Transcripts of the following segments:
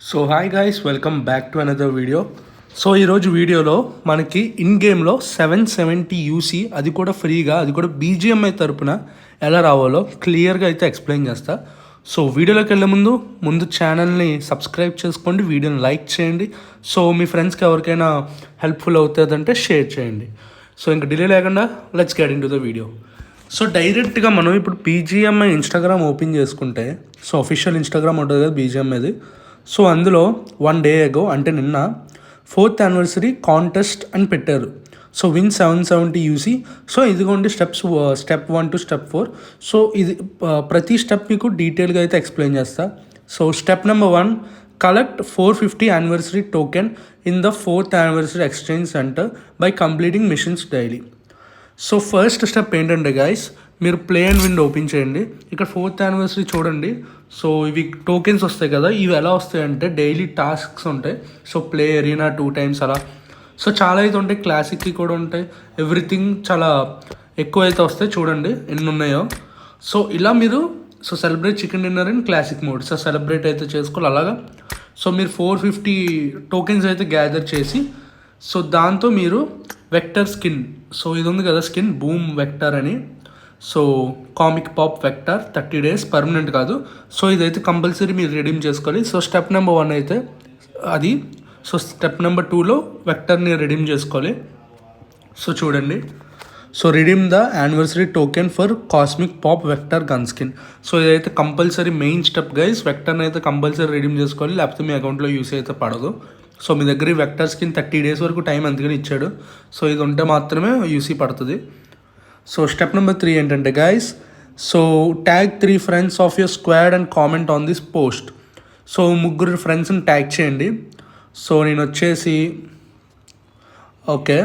So hi guys welcome back to another video so ఈరోజు వీడియోలో మనకి ఇన్ గేమ్లో సెవెన్ సెవెంటీ యూసీ అది కూడా ఫ్రీగా అది కూడా బీజిఎంఐ తరపున ఎలా రావాలో క్లియర్గా అయితే ఎక్స్ప్లెయిన్ చేస్తా. సో వీడియోలోకి వెళ్ళే ముందు ముందు ఛానల్ని సబ్స్క్రైబ్ చేసుకోండి వీడియోని లైక్ చేయండి. సో మీ ఫ్రెండ్స్కి ఎవరికైనా హెల్ప్ఫుల్ అవుతుందంటే షేర్ చేయండి. సో ఇంకా డిలే లేకుండా let's get into the video so డైరెక్ట్గా మనం ఇప్పుడు బీజిఎంఐ ఇన్స్టాగ్రామ్ ఓపెన్ చేసుకుంటే సో అఫీషియల్ ఇన్స్టాగ్రామ్ ఉంటుంది కదా బీజిఎంఐది సో అందులో వన్ డే ఎగో అంటే నిన్న ఫోర్త్ యానివర్సరీ కాంటెస్ట్ అని పెట్టారు. So win seven seventy UC so ఇదిగోండి steps step one to step four so ఇది uh, ప్రతి స్టెప్ మీకు డీటెయిల్గా అయితే ఎక్స్ప్లెయిన్ చేస్తా. So step number one collect four fifty anniversary token in the fourth anniversary exchange centre by completing missions daily so first step ఏంటంటే guys మీరు play and win open చేయండి. ఇక్కడ ఫోర్త్ యానివర్సరీ చూడండి. So ఇవి tokens వస్తాయి కదా ఇవి ఎలా వస్తాయంటే డైలీ టాస్క్స్ ఉంటాయి. So play arena two times అలా. సో చాలా అయితే ఉంటాయి క్లాసిక్కి కూడా ఉంటాయి. ఎవ్రీథింగ్ చాలా ఎక్కువ అయితే వస్తాయి చూడండి ఎన్ని ఉన్నాయో. సో ఇలా మీరు so celebrate chicken dinner in classic mode so celebrate అయితే చేసుకోవాలి అలాగా. సో మీరు ఫోర్ ఫిఫ్టీ టోకెన్స్ అయితే గ్యాదర్ చేసి సో దాంతో మీరు వెక్టర్ స్కిన్ సో ఇది ఉంది కదా స్కిన్ బూమ్ వెక్టర్ అని. So comic pop vector thirty days permanent కాదు. సో ఇదైతే కంపల్సరీ మీరు రెడీమ్ చేసుకోవాలి. సో స్టెప్ నెంబర్ వన్ అయితే అది సో స్టెప్ నెంబర్ టూలో వెక్టర్ని రెడీమ్ చేసుకోవాలి. సో చూడండి. So redeem the anniversary token for cosmic pop vector gun skin so ఇదైతే కంపల్సరీ మెయిన్ స్టెప్ గైస్ వెక్టర్ని అయితే కంపల్సరీ రిడీమ్ చేసుకోవాలి. లేకపోతే మీ అకౌంట్లో యూస్ అయితే పడదు. సో మీ దగ్గర ఈ వెక్టర్ స్కిన్ థర్టీ డేస్ వరకు టైం అందుకని ఇచ్చాడు. సో ఇది ఉంటే మాత్రమే యూసీ పడుతుంది. సో స్టెప్ నెంబర్ త్రీ ఏంటంటే guys so tag three friends of your squad and comment on this post so ముగ్గురు ఫ్రెండ్స్ని ట్యాగ్ చేయండి. సో నేను వచ్చేసి ఓకే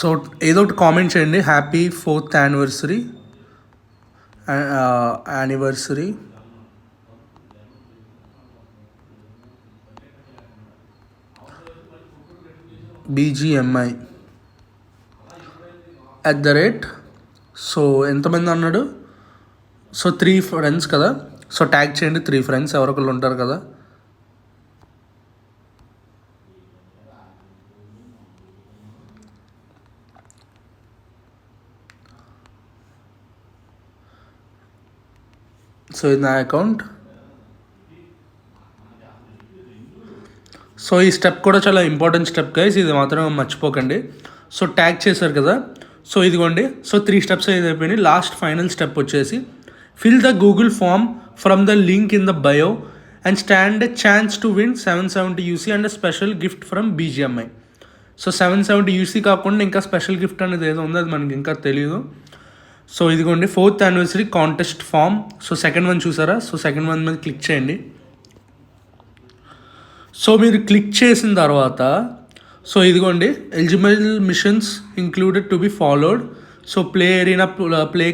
సో ఏదో ఒకటి కామెంట్ చేయండి. Happy fourth anniversary anniversary BGMI at the rate so ఎంతమంది అన్నాడు? సో త్రీ ఫ్రెండ్స్ కదా. సో ట్యాగ్ చేయండి త్రీ ఫ్రెండ్స్ ఎవరొకళ్ళు ఉంటారు కదా. సో ఇది నా అకౌంట్ సో ఈ స్టెప్ కూడా చాలా ఇంపార్టెంట్ స్టెప్ గైస్ ఇది మాత్రం మర్చిపోకండి. సో ట్యాగ్ చేశారు కదా. సో ఇదిగోండి. సో త్రీ స్టెప్స్ అయితే అయిపోయినాయి. లాస్ట్ ఫైనల్ స్టెప్ వచ్చేసి fill the Google form from the link in the bio and stand a chance to win seven seventy UC and special gift from BGMI so seven seventy UC కాకుండా ఇంకా special gift అనేది ఏదో ఉందో అది మనకి ఇంకా తెలియదు సో ఇదిగోండి fourth anniversary contest form so second one చూసారా? సో సెకండ్ వన్ మీద క్లిక్ చేయండి. సో మీరు క్లిక్ చేసిన తర్వాత సో ఇదిగోండి eligible missions included to be followed. So play arena play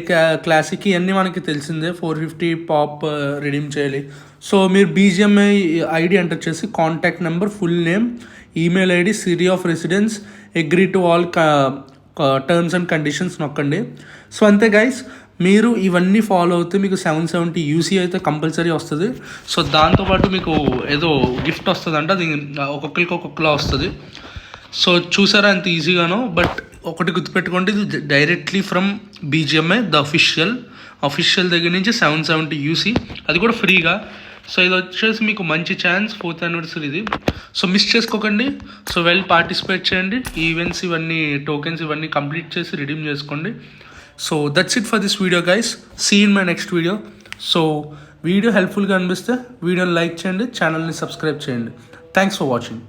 classic ఇవన్నీ మనకి తెలిసిందే four fifty pop uh, redeem చేయాలి. సో మీరు బీజిఎంఐ ఐడి ఎంటర్ వచ్చేసి contact number full name email ID city of residence agree to all terms and conditions నొక్కండి. So అంతే guys మీరు ఇవన్నీ ఫాలో అవుతే మీకు సెవెన్ సెవెంటీ యూసీ అయితే కంపల్సరీ వస్తుంది. సో దాంతోపాటు మీకు ఏదో గిఫ్ట్ వస్తుంది అంటే అది ఒక్కొక్కరికి ఒక్కొక్కలా వస్తుంది. సో చూసారా అంత ఈజీగానో బట్ ఒకటి గుర్తుపెట్టుకోండి ఇది directly from BGMI the official. Official దగ్గర నుంచి సెవెన్ సెవెంటీ యూసీ. అది కూడా ఫ్రీగా. సో ఇది వచ్చేసి మీకు మంచి ఛాన్స్ ఫోర్త్ యానివర్సరీ ఇది. సో మిస్ చేసుకోకండి. సో వెల్ పార్టిసిపేట్ చేయండి. ఈవెంట్స్ ఇవన్నీ టోకెన్స్ ఇవన్నీ కంప్లీట్ చేసి రిడీమ్ చేసుకోండి. So that's it for this video guys. See in my next video. So video హెల్ప్ఫుల్గా అనిపిస్తే వీడియోని లైక్ చేయండి ఛానల్ని సబ్స్క్రైబ్ చేయండి. Thanks for watching.